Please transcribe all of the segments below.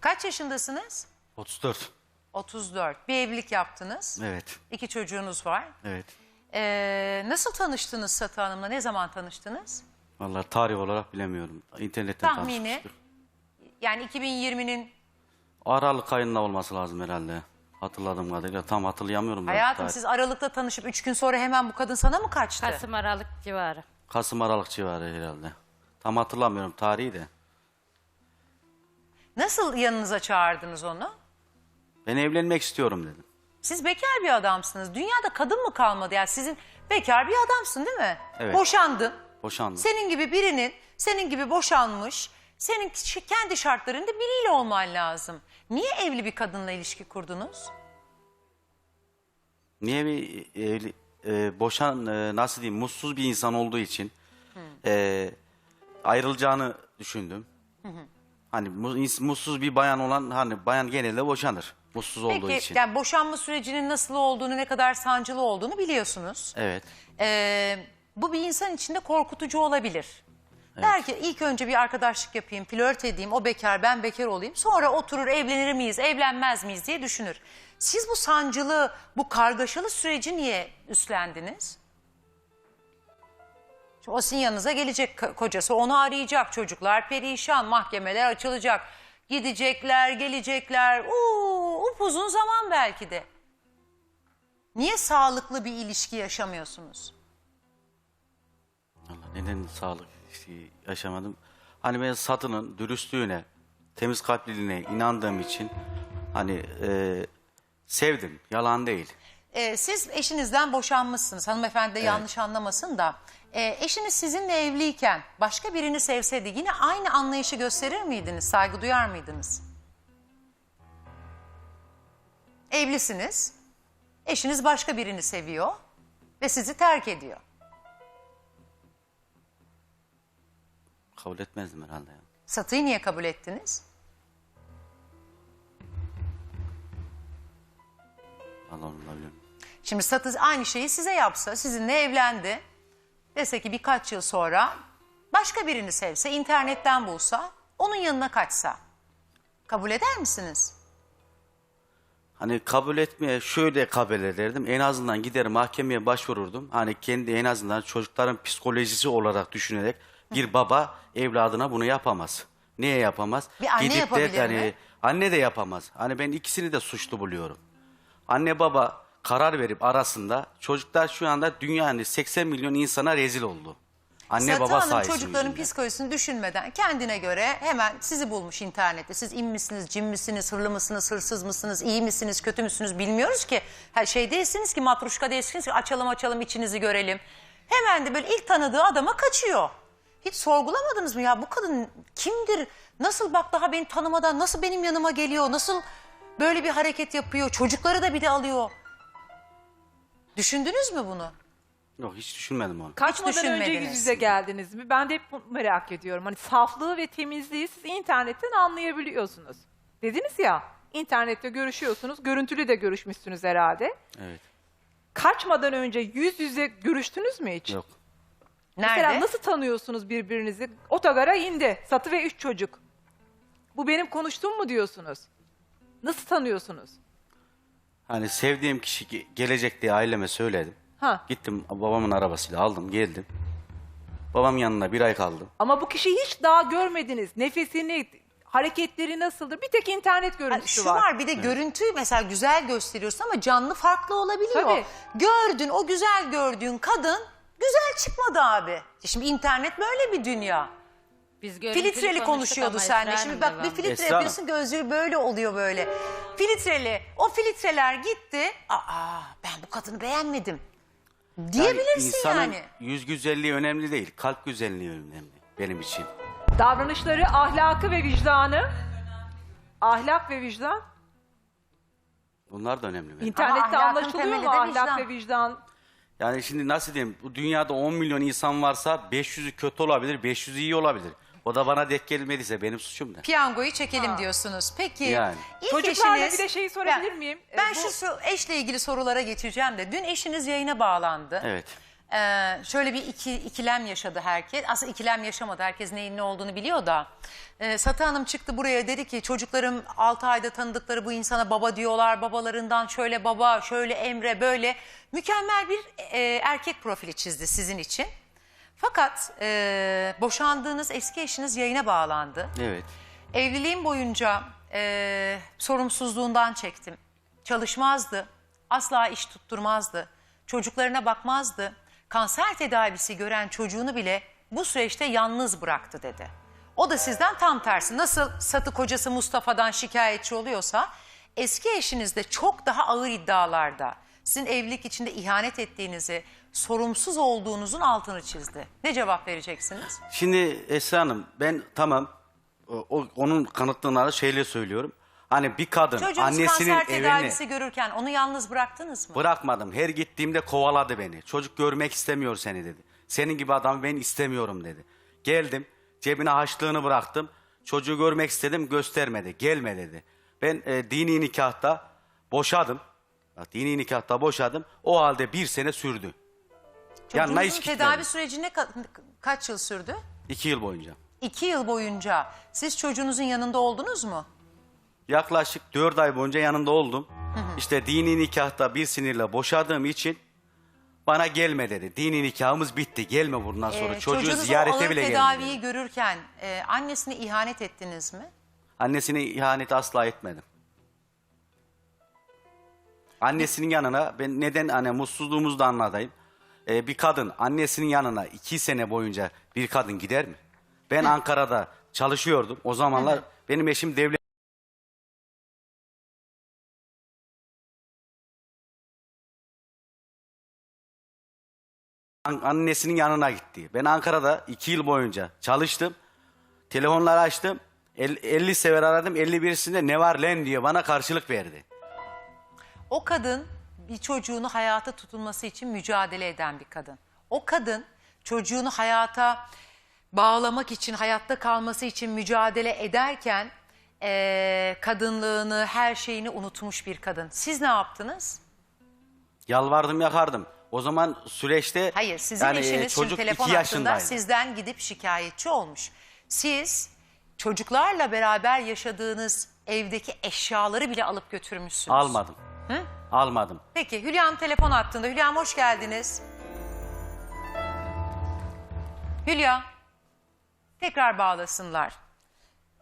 Kaç yaşındasınız? 34. 34. Bir evlilik yaptınız. Evet. İki çocuğunuz var. Evet. Ee, nasıl tanıştınız Satı Hanım'la? Ne zaman tanıştınız? Vallahi tarih olarak bilemiyorum. İnternetten Tahmini. tanışmıştık. Yani 2020'nin Aralık ayında olması lazım herhalde. Hatırladığım kadarıyla. Tam hatırlayamıyorum. hayatım tarih. siz Aralık'ta tanışıp 3 gün sonra hemen bu kadın sana mı kaçtı? Kasım Aralık civarı. Kasım Aralık civarı herhalde. Tam hatırlamıyorum tarihi de. Nasıl yanınıza çağırdınız onu? Ben evlenmek istiyorum dedim. Siz bekar bir adamsınız. Dünyada kadın mı kalmadı? Yani sizin bekar bir adamsın değil mi? Evet. Boşandın. Boşandım. Senin gibi birinin, senin gibi boşanmış, senin kendi şartlarında biriyle olman lazım. Niye evli bir kadınla ilişki kurdunuz? Niye bir evli, e, boşan e, nasıl diyeyim mutsuz bir insan olduğu için e, ayrılacağını düşündüm. Hani mu- ins- mutsuz bir bayan olan hani bayan genelde boşanır mutsuz olduğu Peki için. yani boşanma sürecinin nasıl olduğunu, ne kadar sancılı olduğunu biliyorsunuz. Evet. Ee, bu bir insan için de korkutucu olabilir. Der ki ilk önce bir arkadaşlık yapayım, flört edeyim, o bekar, ben bekar olayım. Sonra oturur evlenir miyiz, evlenmez miyiz diye düşünür. Siz bu sancılı, bu kargaşalı süreci niye üstlendiniz? Şimdi o sizin yanınıza gelecek ko- kocası, onu arayacak, çocuklar perişan, mahkemeler açılacak. Gidecekler, gelecekler, uuu upuzun zaman belki de. Niye sağlıklı bir ilişki yaşamıyorsunuz? Allah neden sağlık işte yaşamadım? Hani ben Satı'nın dürüstlüğüne, temiz kalpliliğine inandığım için hani e, sevdim. Yalan değil. Ee, siz eşinizden boşanmışsınız. Hanımefendi de yanlış anlamasın da. Ee, eşiniz sizinle evliyken başka birini sevseydi yine aynı anlayışı gösterir miydiniz? Saygı duyar mıydınız? Evlisiniz. Eşiniz başka birini seviyor ve sizi terk ediyor. Kabul etmezdim herhalde. Yani. Satıyı niye kabul ettiniz? Allah Allah bilmiyorum. Şimdi Satı aynı şeyi size yapsa, sizinle evlendi. Dese ki birkaç yıl sonra başka birini sevse, internetten bulsa, onun yanına kaçsa. Kabul eder misiniz? Hani kabul etmeye şöyle kabul ederdim. En azından gider mahkemeye başvururdum. Hani kendi en azından çocukların psikolojisi olarak düşünerek bir baba evladına bunu yapamaz. Niye yapamaz? Bir anne yapabilir hani, mi? Anne de yapamaz. Hani ben ikisini de suçlu buluyorum. Anne baba karar verip arasında çocuklar şu anda dünyanın 80 milyon insana rezil oldu. Anne Satı baba Hanım sayesinde. çocukların psikolojisini düşünmeden kendine göre hemen sizi bulmuş internette. Siz in misiniz, cin misiniz, hırlı mısınız, hırsız mısınız, iyi misiniz, kötü müsünüz bilmiyoruz ki. Ha, şey değilsiniz ki matruşka değilsiniz ki açalım açalım içinizi görelim. Hemen de böyle ilk tanıdığı adama kaçıyor. Hiç sorgulamadınız mı ya bu kadın kimdir? Nasıl bak daha beni tanımadan nasıl benim yanıma geliyor? Nasıl böyle bir hareket yapıyor? Çocukları da bir de alıyor. Düşündünüz mü bunu? Yok hiç düşünmedim onu. Kaçmadan önce düşünmediniz. yüz yüze geldiniz mi? Ben de hep bunu merak ediyorum. Hani saflığı ve temizliği siz internetten anlayabiliyorsunuz. Dediniz ya, internette görüşüyorsunuz. Görüntülü de görüşmüşsünüz herhalde. Evet. Kaçmadan önce yüz yüze görüştünüz mü hiç? Yok. Nerede? Mesela nasıl tanıyorsunuz birbirinizi? Otogara indi. Satı ve üç çocuk. Bu benim konuştuğum mu diyorsunuz? Nasıl tanıyorsunuz? Hani sevdiğim kişi ge- gelecek diye aileme söyledim. Ha. Gittim babamın arabasıyla aldım geldim. Babam yanında bir ay kaldım. Ama bu kişiyi hiç daha görmediniz. Nefesini, hareketleri nasıldır? Bir tek internet Ha, görüntüsü Şu var. bir de görüntü mesela güzel gösteriyorsun ama canlı farklı olabiliyor. Tabii. Gördün o güzel gördüğün kadın güzel çıkmadı abi. Şimdi internet böyle bir dünya. Biz görüntülü Filtreli konuştuk konuşuyordu ama seninle. Esra Şimdi Hanım bak bir devam. filtre Esra yapıyorsun gözlüğü böyle oluyor böyle. Filtreli. O filtreler gitti. Aa ben bu kadını beğenmedim. Diyebilirsin insanın yani. yüz güzelliği önemli değil. Kalp güzelliği önemli benim için. Davranışları, ahlakı ve vicdanı. Ahlak ve vicdan. Bunlar da önemli. benim. İnternette ahlakın anlaşılıyor temeli mu de ahlak vicdan. ve vicdan? Yani şimdi nasıl diyeyim? Bu dünyada 10 milyon insan varsa 500'ü kötü olabilir, 500'ü iyi olabilir. O da bana denk gelmediyse benim suçum ne? Piyangoyu çekelim diyorsunuz. Peki Yani. ilk Çocuklarla eşiniz... bir de şeyi sorabilir Ben- miyim? Ben Ee, şu bu- so- eşle ilgili sorulara geçeceğim de. Dün eşiniz yayına bağlandı. Evet. Ee, şöyle bir iki, ikilem yaşadı herkes. Aslında ikilem yaşamadı. Herkes neyin ne olduğunu biliyor da. Ee, Satı Hanım çıktı buraya dedi ki çocuklarım 6 ayda tanıdıkları bu insana baba diyorlar. Babalarından şöyle baba, şöyle Emre böyle. Mükemmel bir e, erkek profili çizdi sizin için. Fakat e, boşandığınız eski eşiniz yayına bağlandı. Evet. Evliliğim boyunca e, sorumsuzluğundan çektim. Çalışmazdı, asla iş tutturmazdı, çocuklarına bakmazdı. Kanser tedavisi gören çocuğunu bile bu süreçte yalnız bıraktı dedi. O da sizden tam tersi. Nasıl satı kocası Mustafa'dan şikayetçi oluyorsa eski eşiniz de çok daha ağır iddialarda sizin evlilik içinde ihanet ettiğinizi, sorumsuz olduğunuzun altını çizdi. Ne cevap vereceksiniz? Şimdi Esra Hanım ben tamam o, onun kanıtlarını şeyle söylüyorum. Hani bir kadın Çocuğunuz annesinin kanser evini tedavisi görürken onu yalnız bıraktınız mı? bırakmadım. Her gittiğimde kovaladı beni. Çocuk görmek istemiyor seni dedi. Senin gibi adamı ben istemiyorum dedi. Geldim cebine haçlığını bıraktım. Çocuğu görmek istedim göstermedi. Gelme dedi. Ben e, dini nikahta boşadım. Bak, dini nikahta boşadım. O halde bir sene sürdü. Yanına hiç Çocuğunuzun gitmedim. tedavi süreci ne ka- kaç yıl sürdü? İki yıl boyunca. İki yıl boyunca siz çocuğunuzun yanında oldunuz mu? Yaklaşık dört ay boyunca yanında oldum. İşte dini nikahta bir sinirle boşadığım için bana gelme dedi. Dini nikahımız bitti. Gelme bundan sonra. Ee, Çocuğu çocuğunuz o ziyarete ağır bile tedaviyi gelmedi. görürken e, annesine ihanet ettiniz mi? Annesine ihanet asla etmedim. Annesinin yanına ben neden hani mutsuzluğumuzu da anlatayım. Ee, bir kadın annesinin yanına iki sene boyunca bir kadın gider mi? Ben Ankara'da çalışıyordum. O zamanlar benim eşim devlet An- annesinin yanına gitti. Ben Ankara'da iki yıl boyunca çalıştım. Telefonları açtım. El- 50 sever aradım. 51'sinde ne var lan diye bana karşılık verdi. O kadın bir çocuğunu hayata tutunması için mücadele eden bir kadın. O kadın çocuğunu hayata bağlamak için, hayatta kalması için mücadele ederken e, kadınlığını, her şeyini unutmuş bir kadın. Siz ne yaptınız? Yalvardım yakardım. O zaman süreçte Hayır, sizin yani, e, eşiniz şimdi çocuk telefon 2 hattında yaşındaydı. sizden gidip şikayetçi olmuş. Siz çocuklarla beraber yaşadığınız evdeki eşyaları bile alıp götürmüşsünüz. Almadım. Almadım. Peki Hülya'm telefon hattında. Hülya'm hoş geldiniz. Hülya, tekrar bağlasınlar.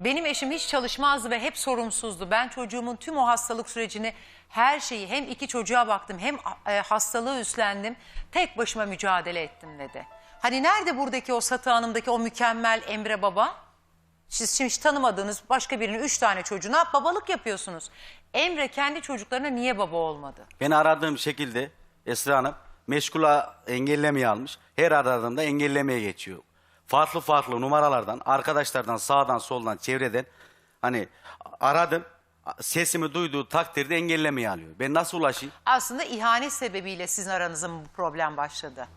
Benim eşim hiç çalışmazdı ve hep sorumsuzdu. Ben çocuğumun tüm o hastalık sürecini, her şeyi hem iki çocuğa baktım hem e, hastalığı üstlendim. Tek başıma mücadele ettim dedi. Hani nerede buradaki o Satı Hanım'daki o mükemmel Emre Baba? Siz şimdi hiç tanımadığınız başka birinin üç tane çocuğuna babalık yapıyorsunuz. Emre kendi çocuklarına niye baba olmadı? Beni aradığım şekilde Esra Hanım meşgula engellemeye almış. Her aradığımda engellemeye geçiyor. Farklı farklı numaralardan, arkadaşlardan, sağdan, soldan, çevreden hani aradım. Sesimi duyduğu takdirde engellemeye alıyor. Ben nasıl ulaşayım? aslında ihanet sebebiyle sizin aranızda mı bu problem başladı?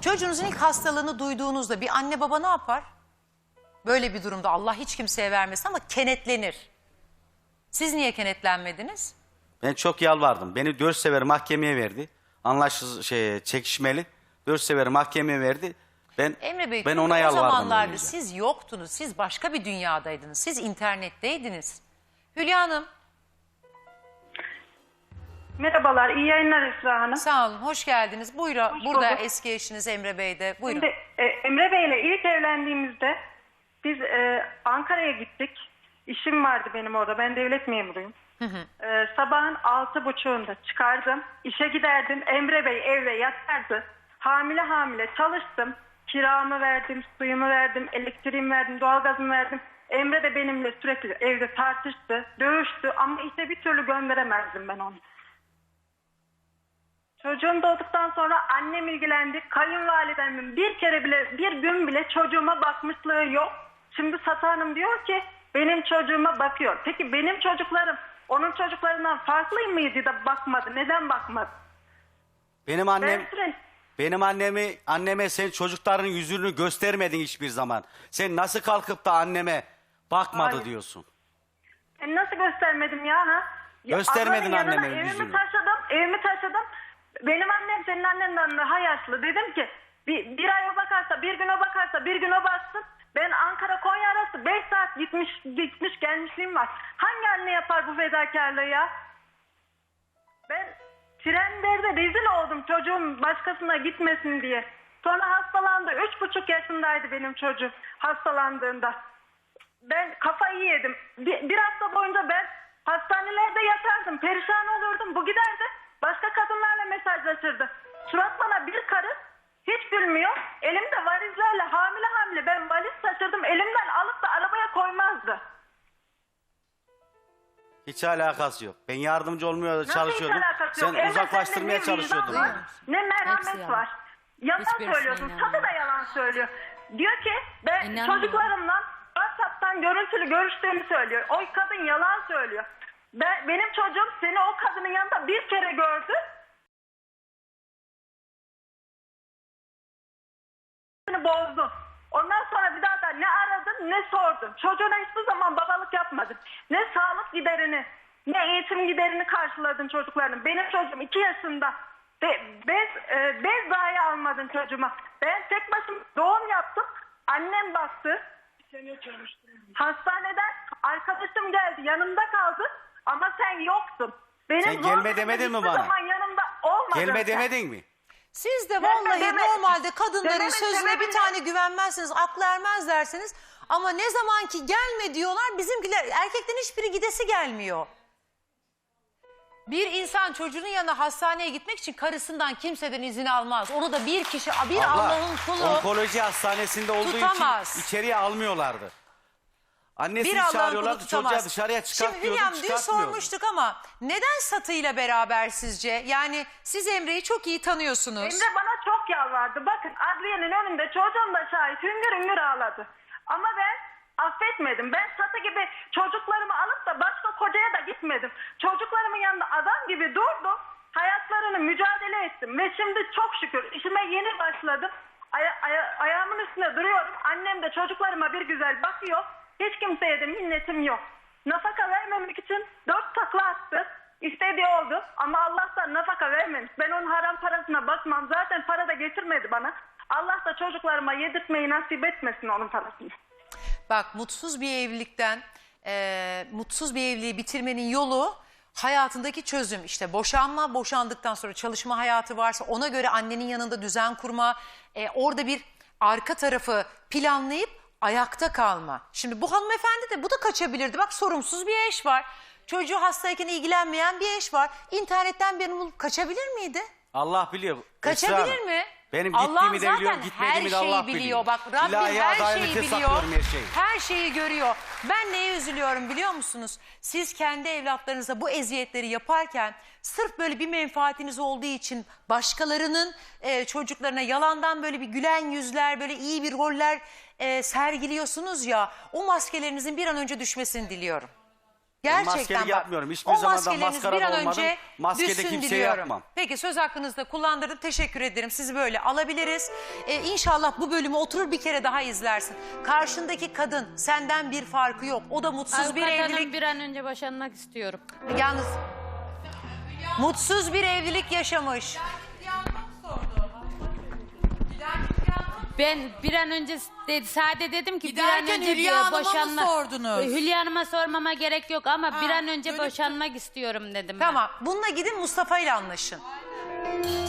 Çocuğunuzun ilk hastalığını duyduğunuzda bir anne baba ne yapar? Böyle bir durumda Allah hiç kimseye vermesin ama kenetlenir. Siz niye kenetlenmediniz? Ben çok yalvardım. Beni dört sefer mahkemeye verdi. Anlaşsız şey çekişmeli. Dört sefer mahkemeye verdi. Ben Emre Bey ben çünkü ona o yalvardım. zamanlarda önce. siz yoktunuz. Siz başka bir dünyadaydınız. Siz internetteydiniz. Hülya Hanım Merhabalar, iyi yayınlar Esra Hanım. sağ olun hoş geldiniz. Buyurun Hoş burada bulduk. eski eşiniz Emre Bey de. Buyurun. Şimdi e, Emre Bey ile ilk evlendiğimizde biz e, Ankara'ya gittik. İşim vardı benim orada. Ben devlet memuruyum. E, sabahın altı buçuğunda çıkardım. İşe giderdim. Emre Bey evde yatardı. Hamile hamile çalıştım. Kiramı verdim, suyumu verdim, elektriğimi verdim, doğalgazımı verdim. Emre de benimle sürekli evde tartıştı, dövüştü ama işte bir türlü gönderemezdim ben onu. Çocuğum doğduktan sonra annem ilgilendi. Kayınvalidemin bir kere bile, bir gün bile çocuğuma bakmışlığı yok. Şimdi Satı Hanım diyor ki benim çocuğuma bakıyor. Peki benim çocuklarım onun çocuklarından farklı mıydı da bakmadı? Neden bakmadı? Benim annem Ben sürekli, Benim annemi anneme sen çocukların yüzünü göstermedin hiçbir zaman. Sen nasıl kalkıp da anneme bakmadı Hayır. diyorsun. E nasıl göstermedim ya ha? Ya Göstermedin ablanın yanına Evimi yüzünü. taşıdım, evimi taşıdım. Benim annem senin annenden daha yaşlı. Dedim ki bir, bir ay o bakarsa, bir gün o bakarsa, bir gün o baksın. Ben Ankara Konya arası 5 saat gitmiş gitmiş gelmişliğim var. Hangi anne yapar bu fedakarlığı ya? Ben trenlerde rezil oldum çocuğum başkasına gitmesin diye. Sonra hastalandı. Üç buçuk yaşındaydı benim çocuğum hastalandığında. Ben kafayı yedim. Bir, bir hafta boyunca ben hastanelerde yatardım. Perişan olurdum. Bu giderdi. Başka kadınlarla mesajlaşırdı. Surat bana bir karı hiç bilmiyor. Elimde valizlerle hamile hamile ben valiz taşırdım. Elimden alıp da arabaya koymazdı. Hiç alakası yok. Ben yardımcı olmaya Nasıl çalışıyordum. hiç alakası Sen yok? Emre, uzaklaştırmaya sende ne vicdan çalışıyordun. var, Ne merhamet yalan. var. Yalan Hiçbirisine söylüyorsun. Tadı da yalan söylüyor. Diyor ki ben İnanmıyorum. çocuklarımla WhatsApp'tan görüntülü görüştüğümü söylüyor. O kadın yalan söylüyor. Ben, benim çocuğum seni o kadının yanında bir kere gördü. Seni bozdu. Ondan sonra bir daha da ne aradın ne sordun. Çocuğuna hiçbir zaman babalık yapmadın. Ne sağlık giderini ne eğitim giderini karşıladın çocukların. Benim çocuğum iki yaşında. Be, bez, e, bez dahi almadın çocuğuma. Ben tek başıma doğum yaptım. Annem baktı. Hastaneden arkadaşım geldi yanımda kaldı ama sen yoktun. Benim Sen gelme demedin mi hiçbir bana? zaman yanımda olmadın Gelme sen. demedin mi? Siz de vallahi deme. normalde kadınların Deme, sözüne deme, bir deme. tane güvenmezsiniz, aklı ermez dersiniz. Ama ne zaman ki gelme diyorlar bizimkiler erkeklerin hiçbiri gidesi gelmiyor. Bir insan çocuğunun yanına hastaneye gitmek için karısından kimseden izin almaz. Onu da bir kişi, bir Allah'ın kulu. onkoloji hastanesinde olduğu tutamaz. için içeriye almıyorlardı. Annesini Bir çağırıyorlardı çocuğa tutamaz. dışarıya çıkart Şimdi diyordum Hülyam dün sormuştuk ama neden satıyla beraber sizce? Yani siz Emre'yi çok iyi tanıyorsunuz. Emre bana çok yalvardı. Bakın adliyenin önünde çocuğum da şahit hüngür hüngür ağladı. Ama ben affetmedim. Ben satı gibi çocuklarımı alıp da başka kocaya da gitmedim. Çocuklarımın yanında adam gibi durdum. Hayatlarını mücadele ettim. Ve şimdi çok şükür işime yeni başladım. Aya- aya- ayağımın üstünde duruyorum. Annem de çocuklarıma bir güzel bakıyor. Hiç kimseye de minnetim yok. Nafaka vermemek için dört takla attı. İstediği oldu ama Allah'tan nafaka vermemiş. Ben onun haram parasına bakmam. Zaten para da getirmedi bana. Allah da çocuklarıma yedirtmeyi nasip etmesin onun parasını. Bak mutsuz bir evlilikten e, mutsuz bir evliliği bitirmenin yolu hayatındaki çözüm. İşte boşanma, boşandıktan sonra çalışma hayatı varsa ona göre annenin yanında düzen kurma. e, orada bir arka tarafı planlayıp ayakta kalma. Şimdi bu hanımefendi de bu da kaçabilirdi. Bak sorumsuz bir eş var. Çocuğu hastayken ilgilenmeyen bir eş var. İnternetten birini bulup kaçabilir miydi? Allah biliyor. Esra Kaçabilir Hanım. mi? Benim Allah'ım gittiğimi de biliyor, zaten gitmediğimi de her Allah şeyi biliyor. biliyor. Bak Rabbim İlahi her şeyi adalete biliyor. saklıyorum her şeyi. Her şeyi görüyor. Ben neye üzülüyorum biliyor musunuz? Siz kendi evlatlarınıza bu eziyetleri yaparken sırf böyle bir menfaatiniz olduğu için başkalarının e, çocuklarına yalandan böyle bir gülen yüzler, böyle iyi bir roller e, sergiliyorsunuz ya. O maskelerinizin bir an önce düşmesini diliyorum. Gerçekten maskelik bak. yapmıyorum. Hiçbir o zaman da maskeleriniz bir an olmadım. önce Maskede düşsün kimseye diliyorum. yapmam. Peki söz hakkınızda kullandırdım. Teşekkür ederim. Sizi böyle alabiliriz. Ee, inşallah bu bölümü oturur bir kere daha izlersin. Karşındaki kadın senden bir farkı yok. O da mutsuz bir Avukat hanım evlilik. bir an önce boşanmak istiyorum. Yalnız mutsuz bir evlilik yaşamış. Ben bir an önce dedi, sade dedim ki bir an Giderken önce Hülya diyor, Hanım'a mı boşanma. sordunuz? Hülya Hanım'a sormama gerek yok ama bir an önce dönüp- boşanmak istiyorum dedim ben. Tamam. Bununla gidin Mustafa ile anlaşın.